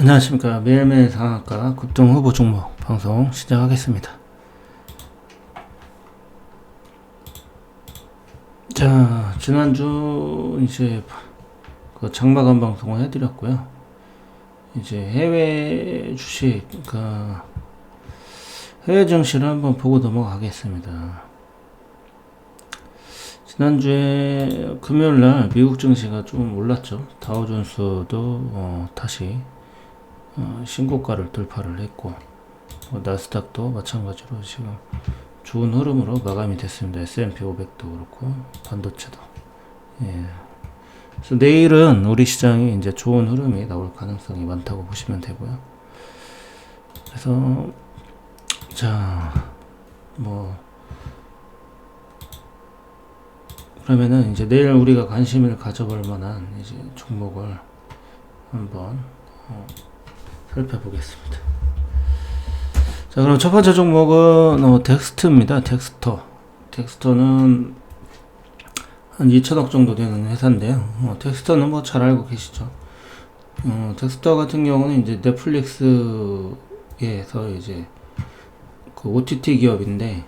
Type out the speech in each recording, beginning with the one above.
안녕하십니까 매일매일 상한가 급등 후보 종목 방송 시작하겠습니다. 자 지난주 이제 그 장마감 방송을 해드렸고요. 이제 해외 주식 그 해외 증시를 한번 보고 넘어가겠습니다. 지난주에 금요일날 미국 증시가 좀 올랐죠. 다우존스도 어, 다시 어, 신고가를 돌파를 했고 뭐 나스닥도 마찬가지로 지금 좋은 흐름으로 마감이 됐습니다. S&P 500도 그렇고 반도체도. 예. 그래서 내일은 우리 시장이 이제 좋은 흐름이 나올 가능성이 많다고 보시면 되고요. 그래서 자 뭐 그러면은 이제 내일 우리가 관심을 가져볼 만한 이제 종목을 한번 어, 살펴보겠습니다. 자, 그럼 첫 번째 종목은 어, 덱스트입니다. 덱스터. 덱스터는 한 2천억 정도 되는 회사인데요. 어, 덱스터는 뭐 잘 알고 계시죠. 어, 덱스터 같은 경우는 이제 넷플릭스에서 이제 그 OTT 기업인데,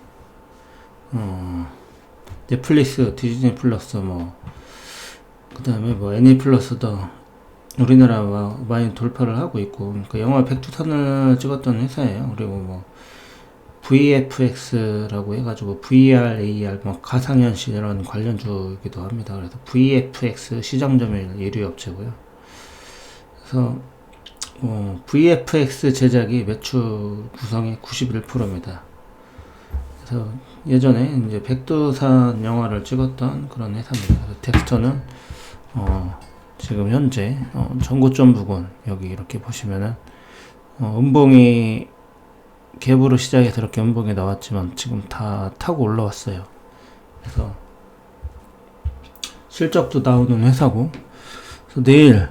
어, 넷플릭스, 디즈니 플러스 뭐, 그 다음에 뭐 애니 플러스도 우리나라 많이 돌파를 하고 있고 그 영화 백두산을 찍었던 회사예요. 그리고 뭐 VFX라고 해가지고 VR, AR 뭐 가상현실 이런 관련주이기도 합니다. 그래서 VFX 시장 점유율 1위 업체고요. 그래서 어, VFX 제작이 매출 구성이 91%입니다. 그래서 예전에 이제 백두산 영화를 찍었던 그런 회사입니다. 텍스터는 어, 지금 현재 어, 전고점 부근 여기 이렇게 보시면은 어, 음봉이 갭으로 시작해서 이렇게 음봉이 나왔지만 지금 다 타고 올라왔어요. 그래서 실적도 나오는 회사고 내일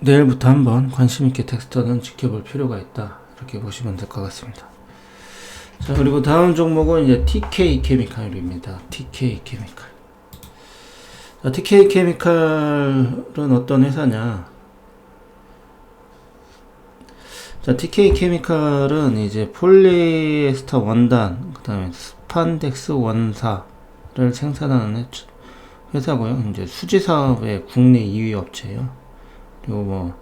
내일부터 한번 관심 있게 텍스터는 지켜볼 필요가 있다 이렇게 보시면 될 것 같습니다. 자 그리고 다음 종목은 이제 TK 케미칼입니다. TK 케미칼. 자, TK 케미칼은 어떤 회사냐? 자, TK 케미칼은 이제 폴리에스터 원단, 그 다음에 스판덱스 원사를 생산하는 회사고요. 이제 수지 사업의 국내 2위 업체예요. 그리고 뭐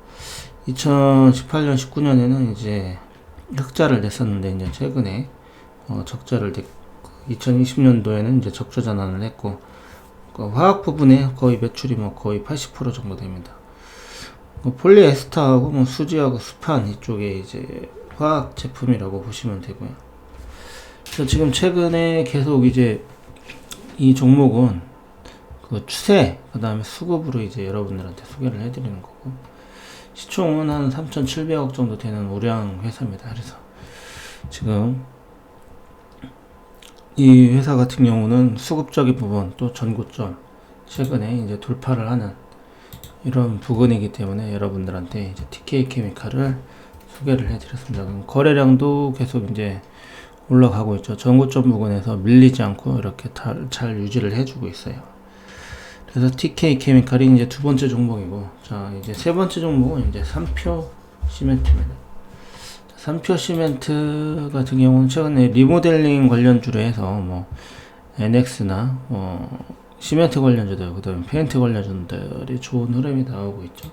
2018년, 19년에는 이제 흑자를 냈었는데 이제 최근에 어, 적자를 냈고 2020년도에는 이제 적자 전환을 했고 그 화학 부분에 거의 매출이 뭐 거의 80% 정도 됩니다. 뭐 폴리에스터하고 뭐 수지하고 스판 이쪽에 이제 화학 제품이라고 보시면 되고요. 그래서 지금 최근에 계속 이제 이 종목은 그 추세, 그 다음에 수급으로 이제 여러분들한테 소개를 해드리는 거고, 시총은 한 3,700억 정도 되는 우량 회사입니다. 그래서 지금 이 회사 같은 경우는 수급적인 부분 또 전고점 최근에 이제 돌파를 하는 이런 부분이기 때문에 여러분들한테 이제 TK 케미칼을 소개를 해드렸습니다. 거래량도 계속 이제 올라가고 있죠. 전고점 부분에서 밀리지 않고 이렇게 잘 유지를 해주고 있어요. 그래서 TK 케미칼이 이제 두 번째 종목이고, 자 이제 세 번째 종목은 이제 삼표 시멘트입니다. 삼표 시멘트 같은 경우는 최근에 리모델링 관련주로 해서 뭐 NX나 뭐 시멘트 관련주들 그다음에 페인트 관련주들이 좋은 흐름이 나오고 있죠.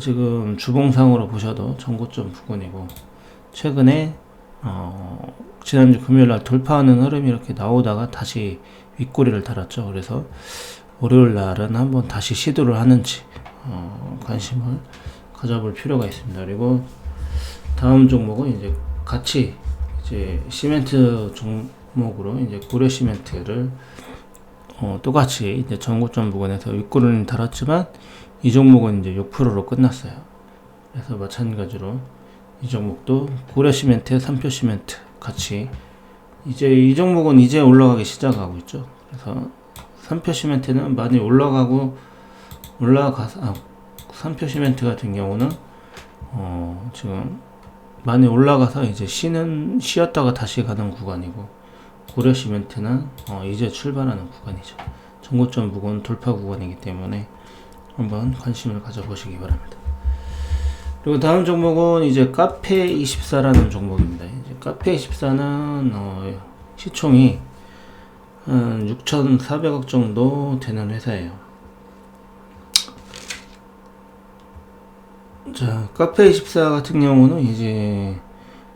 지금 주봉상으로 보셔도 전고점 부근이고 최근에 어 지난주 금요일 날 돌파하는 흐름이 이렇게 나오다가 다시 윗꼬리를 달았죠. 그래서 월요일 날은 한번 다시 시도를 하는지 어 관심을 가져볼 필요가 있습니다. 그리고 다음 종목은 이제 같이 이제 시멘트 종목으로 이제 고려 시멘트를 어, 똑같이 이제 전고점 부근에서 윗골을 달았지만 이 종목은 이제 6%로 끝났어요. 그래서 마찬가지로 이 종목도 고려 시멘트, 삼표 시멘트 같이 이제 이 종목은 이제 올라가기 시작하고 있죠. 그래서 삼표 시멘트는 많이 올라가고 올라가서 아, 삼표 시멘트 같은 경우는 어, 지금 많이 올라가서 이제 쉬는 쉬었다가 다시 가는 구간이고 고려 시멘트는 어 이제 출발하는 구간이죠. 전고점 부근 돌파 구간이기 때문에 한번 관심을 가져보시기 바랍니다. 그리고 다음 종목은 이제 카페24라는 종목입니다. 이제 카페24는 어, 시총이 한 6,400억 정도 되는 회사예요. 자, 카페24 같은 경우는 이제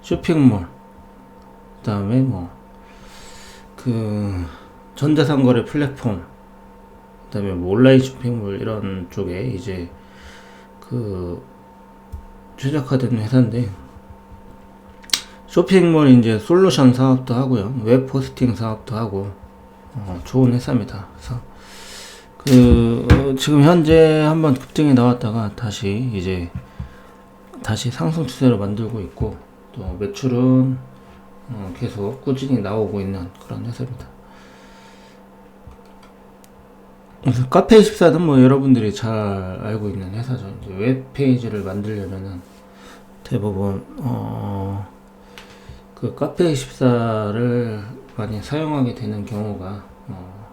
쇼핑몰, 그 다음에 뭐, 그, 전자상거래 플랫폼, 그 다음에 뭐 온라인 쇼핑몰 이런 쪽에 이제 그, 최적화된 회사인데, 쇼핑몰 이제 솔루션 사업도 하고요. 웹 호스팅 사업도 하고, 어, 좋은 회사입니다. 그래서, 그, 어, 지금 현재 한번 급등이 나왔다가 다시 이제 다시 상승 추세로 만들고 있고 또 매출은 어, 계속 꾸준히 나오고 있는 그런 회사입니다. 그래서 카페24는 뭐 여러분들이 잘 알고 있는 회사죠. 이제 웹페이지를 만들려면은 대부분 어, 그 카페24를 많이 사용하게 되는 경우가 어,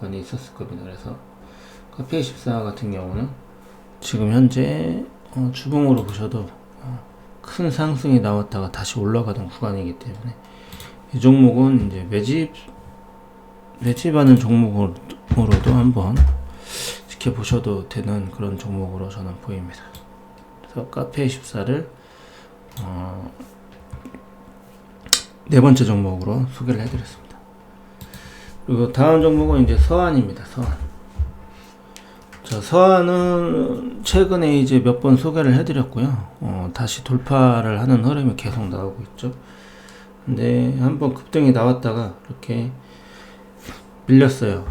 많이 있었을 겁니다. 그래서 카페24 같은 경우는 지금 현재 어, 주봉으로 보셔도 어, 큰 상승이 나왔다가 다시 올라가던 구간이기 때문에 이 종목은 이제 매집 매집하는 종목으로도 한번 지켜보셔도 되는 그런 종목으로 저는 보입니다. 그래서 카페24를 어, 네 번째 종목으로 소개를 해드렸습니다. 그리고 다음 종목은 이제 서한입니다. 서한. 자, 서한은 최근에 이제 몇 번 소개를 해드렸고요. 어, 다시 돌파를 하는 흐름이 계속 나오고 있죠. 근데 한번 급등이 나왔다가 이렇게 밀렸어요.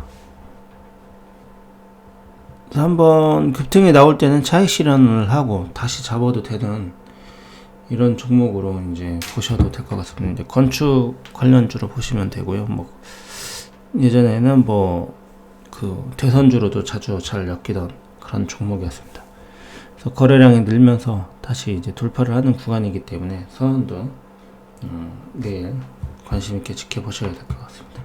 한번 급등이 나올 때는 차익 실현을 하고 다시 잡아도 되는 이런 종목으로 이제 보셔도 될 것 같습니다. 건축 관련주로 보시면 되고요. 뭐 예전에는 뭐 그 대선주로도 자주 잘 엮이던 그런 종목이었습니다. 그래서 거래량이 늘면서 다시 이제 돌파를 하는 구간이기 때문에 서원도 음, 내일 관심 있게 지켜보셔야 될 것 같습니다.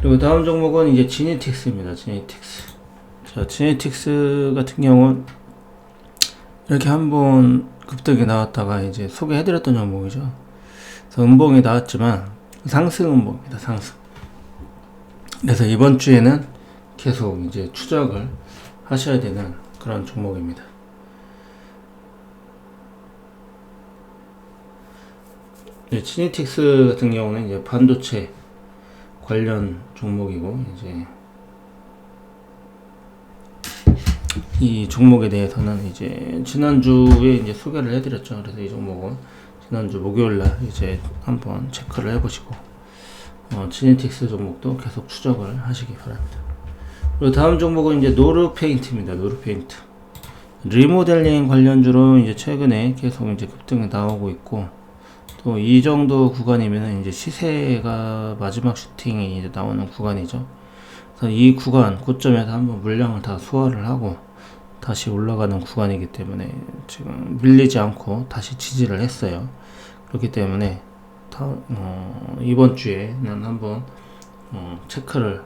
그리고 다음 종목은 이제 지니틱스입니다. 지니틱스. 자, 지니틱스 같은 경우는 이렇게 한번 급등이 나왔다가 이제 소개해드렸던 종목이죠. 그래서 음봉이 나왔지만 상승 음봉입니다. 상승. 그래서 이번 주에는 계속 이제 추적을 하셔야 되는 그런 종목입니다. 네, 치니틱스 같은 경우는 이제 반도체 관련 종목이고 이제 이 종목에 대해서는 이제 지난주에 이제 소개를 해드렸죠. 그래서 이 종목은 지난주 목요일 날 이제 한번 체크를 해보시고 어, 지네틱스 종목도 계속 추적을 하시기 바랍니다. 그리고 다음 종목은 이제 노르 페인트입니다. 노르 페인트. 리모델링 관련주로 이제 최근에 계속 이제 급등이 나오고 있고 또 이 정도 구간이면 이제 시세가 마지막 슈팅이 이제 나오는 구간이죠. 그래서 이 구간 고점에서 한번 물량을 다 소화를 하고 다시 올라가는 구간이기 때문에 지금 밀리지 않고 다시 지지를 했어요. 그렇기 때문에 다, 어, 이번 주에는 한번 어, 체크를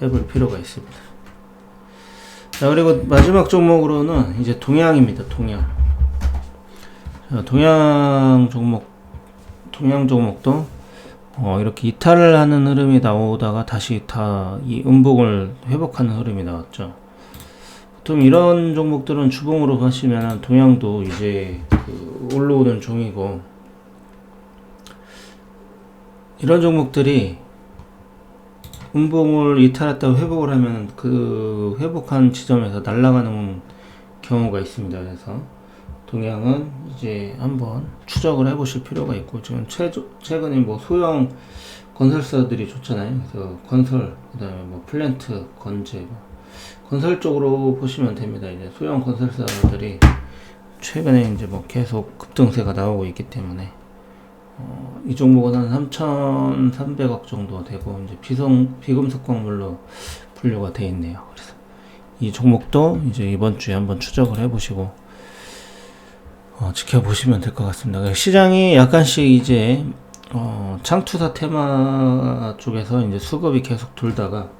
해볼 필요가 있습니다. 자 그리고 마지막 종목으로는 이제 동양입니다. 동양. 자, 동양 종목 동양 종목도 어, 이렇게 이탈을 하는 흐름이 나오다가 다시 다 이 음봉을 회복하는 흐름이 나왔죠. 보통 이런 종목들은 주봉으로 보시면 동양도 이제 그 올라오는 종이고 이런 종목들이 음봉을 이탈했다고 회복을 하면 그 회복한 지점에서 날아가는 경우가 있습니다. 그래서 동양은 이제 한번 추적을 해보실 필요가 있고 지금 최, 최근에 뭐 소형 건설사들이 좋잖아요. 그래서 건설 그다음에 뭐 플랜트 건재 뭐 건설 쪽으로 보시면 됩니다. 이제 소형 건설사들이 최근에 이제 뭐 계속 급등세가 나오고 있기 때문에 어, 이 종목은 한 3,300억 정도 되고 이제 비성 비금속 광물로 분류가 돼 있네요. 그래서 이 종목도 이제 이번 주에 한번 추적을 해보시고 어, 지켜보시면 될 것 같습니다. 시장이 약간씩 이제 어, 창투사 테마 쪽에서 이제 수급이 계속 돌다가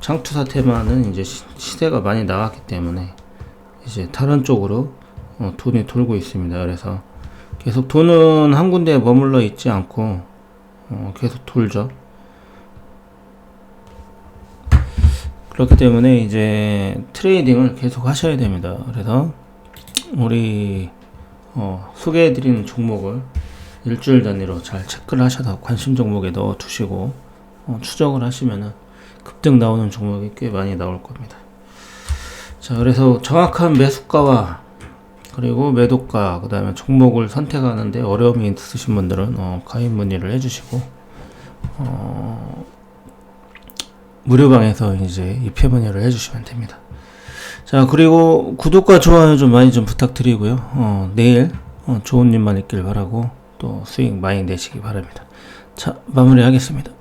창투사 테마는 이제 시, 시대가 많이 나왔기 때문에 이제 다른 쪽으로 어, 돈이 돌고 있습니다. 그래서 계속 돈은 한 군데에 머물러 있지 않고 어, 계속 돌죠. 그렇기 때문에 이제 트레이딩을 계속 하셔야 됩니다. 그래서 우리 어, 소개해드리는 종목을 일주일 단위로 잘 체크를 하셔서 관심 종목에 넣어 두시고 어, 추적을 하시면은 급등 나오는 종목이 꽤 많이 나올 겁니다. 자, 그래서 정확한 매수가와 그리고 매도가, 그 다음에 종목을 선택하는데 어려움이 있으신 분들은 어, 가입 문의를 해주시고 어, 무료방에서 이제 입회 문의를 해주시면 됩니다. 자, 그리고 구독과 좋아요 좀 많이 좀 부탁드리고요. 어, 내일 어, 좋은 일만 있길 바라고 또 수익 많이 내시기 바랍니다. 자, 마무리하겠습니다.